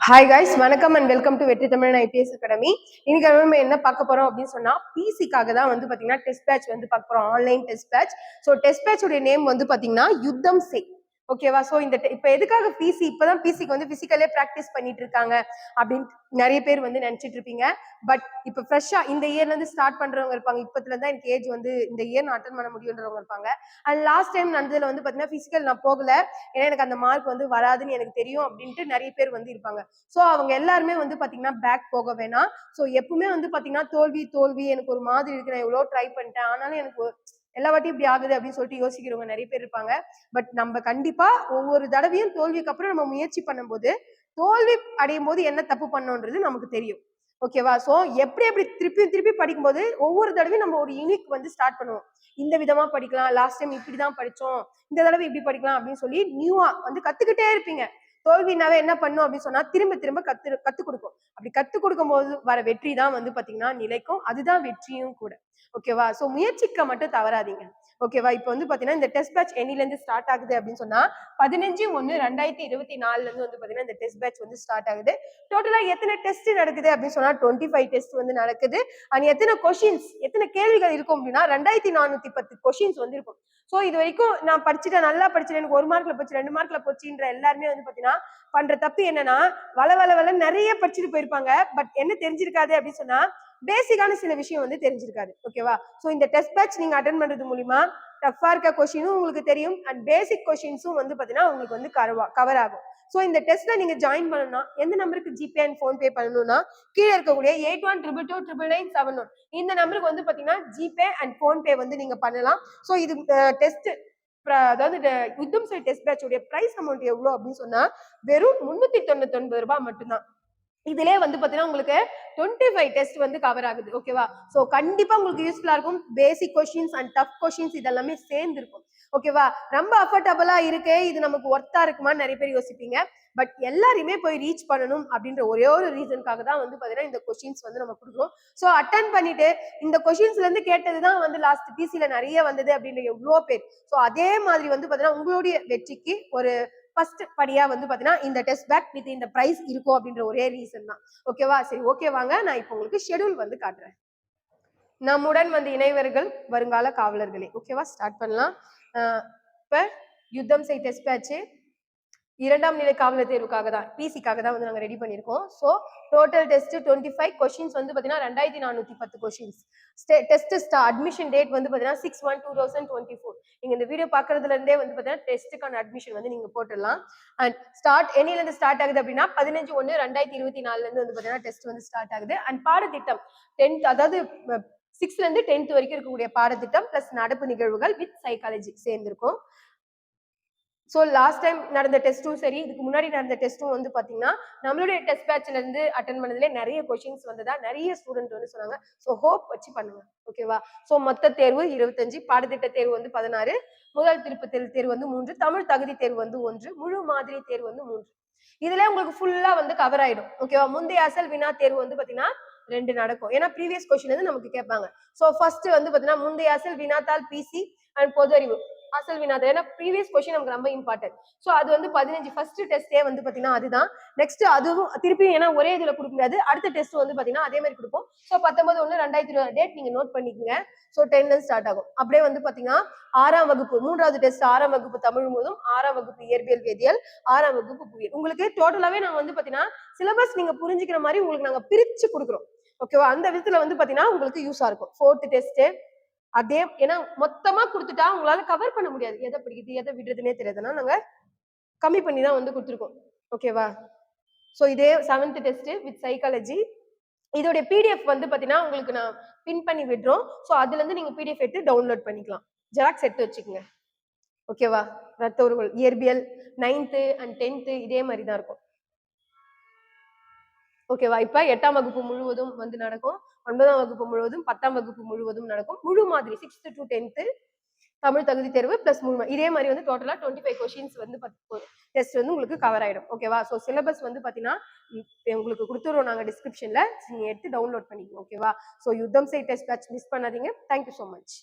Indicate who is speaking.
Speaker 1: Hi guys வணக்கம் and welcome to Vetri Tamizhan IPS academy. இன்னைக்கு நம்ம என்ன பார்க்க போறோம் அப்படின்னு சொன்னா பிசிக்காக தான் வந்து பாத்தீங்கன்னா டெஸ்ட் பேட்ச் வந்து பார்க்க போறோம். Online test batch so test பேட்சுடைய name வந்து பாத்தீங்கன்னா யுத்தம் செய் ஓகேவா ஸோ இந்த இப்போ இப்ப எதுக்காக பிசி இப்பதான் பிசிக்கு வந்து பிசிக்கலே ப்ராக்டிஸ் பண்ணிட்டு இருக்காங்க அப்படின்னு நிறைய பேர் வந்து நினைச்சிட்டு இருப்பீங்க பட் இப்ப ஃப்ரெஷ்ஷா இந்த இயர்ல இருந்து ஸ்டார்ட் பண்றவங்க இருப்பாங்க. இப்பத்துல தான் எனக்கு ஏஜ் வந்து இந்த இயர் நான் அட்டன் பண்ண முடியுன்றவங்க இருப்பாங்க. அண்ட் லாஸ்ட் டைம் நடந்ததுல வந்து பாத்தீங்கன்னா பிசிக்கல் நான் போகல. ஏன்னா எனக்கு அந்த மார்க் வந்து வராதுன்னு எனக்கு தெரியும் அப்படின்ட்டு நிறைய பேர் வந்து இருப்பாங்க. ஸோ அவங்க எல்லாருமே வந்து பாத்தீங்கன்னா பேக் போக வேணாம். ஸோ எப்பவுமே வந்து பாத்தீங்கன்னா தோல்வி தோல்வி எனக்கு ஒரு மாதிரி இருக்கு நான் எவ்வளோ ட்ரை பண்ணிட்டேன். ஆனாலும் எனக்கு எல்லா வாட்டியும் இப்படி ஆகுது அப்படின்னு சொல்லிட்டு யோசிக்கிறவங்க நிறைய பேர் இருப்பாங்க. பட் நம்ம கண்டிப்பா ஒவ்வொரு தடவையும் தோல்விக்கு அப்புறம் நம்ம முயற்சி பண்ணும்போது தோல்வி அடையும் போது என்ன தப்பு பண்ணோன்றது நமக்கு தெரியும். ஓகேவா ஸோ எப்படி எப்படி திருப்பி திருப்பி படிக்கும்போது ஒவ்வொரு தடவையும் நம்ம ஒரு யூனிக் வந்து ஸ்டார்ட் பண்ணுவோம். இந்த விதமா படிக்கலாம் லாஸ்ட் டைம் இப்படி தான் படித்தோம் இந்த தடவை இப்படி படிக்கலாம் அப்படின்னு சொல்லி நியூவா வந்து கத்துக்கிட்டே இருப்பீங்க. தோல்வினாவே என்ன பண்ணும் அப்படின்னு சொன்னா திரும்ப திரும்ப கத்து கத்து கொடுக்கும். அப்படி கத்து கொடுக்கும் போது வர வெற்றி தான் வந்து பாத்தீங்கன்னா நிலைக்கும். அதுதான் வெற்றியும் கூட. ஓகேவா சோ முயற்சிக்க மட்டும் தவறாதீங்க. ஓகேவா இப்போ வந்து பாத்தீங்கன்னா இந்த டெஸ்ட் பேட்ச் என்னில இருந்து ஸ்டார்ட் ஆகுது அப்படின்னு சொன்னா பதினஞ்சு ஒன்னு ரெண்டாயிரத்தி இருபத்தி நாலுல இருந்து வந்து பாத்தீங்கன்னா இந்த டெஸ்ட் பேட்ச் வந்து ஸ்டார்ட் ஆகுது. டோட்டலா எத்தனை டெஸ்ட் நடக்குது அப்படின்னு சொன்னா டுவெண்ட்டி ஃபைவ் டெஸ்ட் வந்து நடக்குது. அண்ட் எத்தனை கொஷின்ஸ் எத்தனை கேள்விகள் இருக்கும் அப்படின்னா ரெண்டாயிரத்தி நானூத்தி பத்து கொஷின்ஸ் வந்து இருக்கும். ஸோ இது வரைக்கும் நான் படிச்சுட்டேன் நல்லா படிச்சுட்டேன். எனக்கு ஒரு மார்க்ல போச்சு ரெண்டு மார்க்ல போச்சுன்ற எல்லாருமே வந்து பாத்தீங்கன்னா பண்ற தப்பு என்னன்னா வள வள வள நிறைய படிச்சுட்டு போயிருப்பாங்க. பட் என்ன தெரிஞ்சிருக்காது அப்படின்னு சொன்னா பேசிக்கான சில விஷயம் வந்து தெரிஞ்சிருக்காது. ஓகேவா ஸோ இந்த டெஸ்ட் பேட்ச் நீங்க அட்டன் பண்றது மூலியமா டஃப்பாக இருக்க கொஷினும் உங்களுக்கு தெரியும். அண்ட் பேசிக் கொஷின்ஸும் வந்து பார்த்தீங்கன்னா உங்களுக்கு வந்து கரவா கவர் ஆகும். ஸோ இந்த டெஸ்ட்ல நீங்க ஜாயின் பண்ணணும்னா எந்த நம்பருக்கு ஜிபே அண்ட் ஃபோன்பே பண்ணணும்னா கீழே இருக்கக்கூடிய eight one triple two triple nine seven one இந்த நம்பருக்கு வந்து பாத்தீங்கன்னா ஜிபே அண்ட் ஃபோன்பே வந்து நீங்க பண்ணலாம். ஸோ இது டெஸ்ட் அதாவது யுத்தம் சைட் டெஸ்ட் பேட்சுடைய ப்ரைஸ் அமௌண்ட் எவ்வளோ அப்படின்னு சொன்னா வெறும் முன்னூத்தி தொண்ணூத்தி ஒன்பது ரூபாய் மட்டும்தான். இதுலயே வந்து பாத்தீங்கன்னா உங்களுக்கு டுவெண்ட்டி ஃபைவ் டெஸ்ட் வந்து கவர் ஆகுது ஓகேவா ஸோ கண்டிப்பா உங்களுக்கு யூஸ்ஃபுல்லா இருக்கும். Basic questions and tough questions இதெல்லாமே சேர்ந்து இருக்கும் ஓகேவா ரொம்ப அஃபர்டபுளா இருக்கு இது நமக்கு ஒர்த்தா இருக்குமான்னு நிறைய பேர் யோசிப்பீங்க. பட் எல்லாரையுமே போய் ரீச் பண்ணணும் அப்படின்ற ஒரே ஒரு ரீசனுக்காக தான் வந்து பாத்தீங்கன்னா இந்த கொஷின்ஸ் வந்து நம்ம கொடுக்குறோம். ஸோ அட்டன் பண்ணிட்டு இந்த கொஷின்ஸ்லேருந்து கேட்டது தான் வந்து லாஸ்ட் பிசியில் நிறைய வந்தது அப்படின்ற எவ்வளோ பேர். ஸோ அதே மாதிரி வந்து பாத்தீங்கன்னா உங்களுடைய வெற்றிக்கு ஒரு ஃபர்ஸ்ட் படியா வந்து பாத்தீங்கன்னா இந்த டெஸ்ட் பேக் வித் இந்த பிரைஸ் இருக்கும் அப்படின்ற ஒரே ரீசன் தான். ஓகேவா சரி ஓகே வாங்க. நான் இப்போ உங்களுக்கு ஷெட்யூல் வந்து காட்டுறேன். நம்முடன் வந்து இணைவர்கள் வருங்கால காவலர்களே. ஓகேவா ஸ்டார்ட் பண்ணலாம். இப்போ இப்ப யுத்தம் செய்த டெஸ்ட் பேட்சு இரண்டாம் நிலை காவலர் தேர்வுக்காக தான் பிசிக்காக தான் வந்து நாங்கள் ரெடி பண்ணியிருக்கோம். So total test twenty five questions வந்து பார்த்தீங்கன்னா ரெண்டாயிரத்தி நானூற்றி பத்து கொஷின்ஸ் டெஸ்ட் அட்மிஷன் டேட் வந்து பார்த்தீங்கன்னா six one two thousand twenty four நீங்கள் இந்த வீடியோ பார்க்குறதுலேருந்தே வந்து பார்த்தீங்கன்னா டெஸ்ட்டுக்கான அட்மிஷன் வந்து நீங்கள் போட்டுடலாம். அண்ட் ஸ்டார்ட் என்னிலேருந்து ஸ்டார்ட் ஆகுது அப்படின்னா பதினஞ்சு ஒன்று ரெண்டாயிரத்தி இருபத்தி நாலுலேருந்து வந்து பார்த்தீங்கன்னா டெஸ்ட் வந்து ஸ்டார்ட் ஆகுது. அண்ட் பாடத்திட்டம் டென்த் அதாவது சிக்ஸ்லேருந்து டென்த் வரைக்கும் இருக்கக்கூடிய பாடத்திட்டம் ப்ளஸ் நடப்பு நிகழ்வுகள் வித் சைக்காலஜி சேர்ந்திருக்கும். ஸோ லாஸ்ட் டைம் நடந்த டெஸ்ட்டும் சரி இதுக்கு முன்னாடி நடந்த டெஸ்ட்டும் வந்து பார்த்தீங்கன்னா நம்மளுடைய டெஸ்ட் பேட்ச்ல இருந்து அட்டன் பண்ணதுலேயே நிறைய கொஷின்ஸ் வந்ததா நிறைய ஸ்டூடெண்ட் வந்து சொன்னாங்க. ஸோ ஹோப் வச்சு பண்ணுங்க. ஓகேவா ஸோ மொத்த தேர்வு இருபத்தஞ்சு பாடத்திட்ட தேர்வு வந்து பதினாறு முதல் திருப்பு தேர்வு தேர்வு வந்து மூன்று தமிழ் தகுதி தேர்வு வந்து ஒன்று முழு மாதிரி தேர்வு வந்து மூன்று. இதுல உங்களுக்கு ஃபுல்லா வந்து கவர் ஆயிடும். ஓகேவா முந்தைய அசல் வினா தேர்வு வந்து பாத்தீங்கன்னா ரெண்டு நடக்கும். ஏன்னா ப்ரீவியஸ் கொஸ்டின் வந்து நமக்கு கேட்பாங்க. ஸோ ஃபர்ஸ்ட் வந்து பாத்தீங்கன்னா முந்தைய அசல் வினாத்தாள் பிசி அண்ட் பொது அறிவு. அசல் வினாத்தாள் ஏன்னா ப்ரீவியஸ் கொஸ்டின் நமக்கு ரொம்ப இம்பார்ட்டன்ட் ஸோ அது வந்து பதினஞ்சு ஃபர்ஸ்ட் டெஸ்டே வந்து பார்த்தீங்கன்னா அதுதான். நெக்ஸ்ட் அதுவும் திருப்பி ஏன்னா ஒரே இதில் கொடுக்க முடியாது. அடுத்த டெஸ்ட் வந்து பார்த்தீங்கன்னா அதே மாதிரி கொடுப்போம். ஸோ பத்தொன்பது ஒன்று ரெண்டாயிரத்தி இருபது டேட் நீங்கள் நோட் பண்ணிக்கோங்க. ஸோ டென்ல ஸ்டார்ட் ஆகும். அப்படியே வந்து பார்த்தீங்கன்னா ஆறாம் வகுப்பு மூன்றாவது டெஸ்ட் ஆறாம் வகுப்பு தமிழ் போதும் ஆறாம் வகுப்பு இயற்பியல் வேதியியல் ஆறாம் வகுப்பு புவியியல். உங்களுக்கு டோட்டலாகவே நாங்கள் வந்து பார்த்தீங்கன்னா சிலபஸ் நீங்கள் புரிஞ்சுக்கிற மாதிரி உங்களுக்கு நாங்கள் பிரித்து கொடுக்குறோம். ஓகேவா அந்த விதத்தில் வந்து பார்த்தீங்கன்னா உங்களுக்கு யூஸாக இருக்கும். ஃபோர்த்து டெஸ்ட்டு அதே ஏன்னா மொத்தமா கொடுத்துட்டா உங்களால கவர் பண்ண முடியாது. எதை பிடிக்குது எதை விடுறதுனே தெரியாதுன்னா நாங்க கம்மி பண்ணி தான் வந்து கொடுத்துருக்கோம். ஓகேவா ஸோ இதே செவன்த் டெஸ்ட் வித் சைக்காலஜி இதோடைய பிடிஎஃப் வந்து பாத்தீங்கன்னா உங்களுக்கு நான் பின் பண்ணி விடுறோம். ஸோ அதுல இருந்து நீங்க பிடிஎஃப் எடுத்து டவுன்லோட் பண்ணிக்கலாம். ஜெராக்ஸ் எடுத்து வச்சுக்கோங்க. ஓகேவா ரத்த உறவுகள் இயற்பியல் நைன்த்து அண்ட் டென்த்து இதே மாதிரி தான் இருக்கும். ஓகேவா? இப்ப எட்டாம் வகுப்பு முழுவதும் வந்து நடக்கும். ஒன்பதாம் வகுப்பு முழுவதும் பத்தாம் வகுப்பு முழுவதும் நடக்கும். முழு மாதிரி சிக்ஸ்த் டு டென்த்து தமிழ் தகுதி தேர்வு பிளஸ் மூணு இதே மாதிரி வந்து டோட்டலா டுவெண்ட்டி ஃபைவ் கொஷின்ஸ் வந்து டெஸ்ட் வந்து உங்களுக்கு கவர் ஆயிடும். ஓகேவா? ஸோ சிலபஸ் வந்து பாத்தீங்கன்னா உங்களுக்கு கொடுத்துருவோம் நாங்க டிஸ்கிரிப்ஷன்ல நீங்க எடுத்து டவுன்லோட் பண்ணிக்கோங்க. ஓகேவா? So Yutham side test batch miss பண்ணாதீங்க. Thank you so much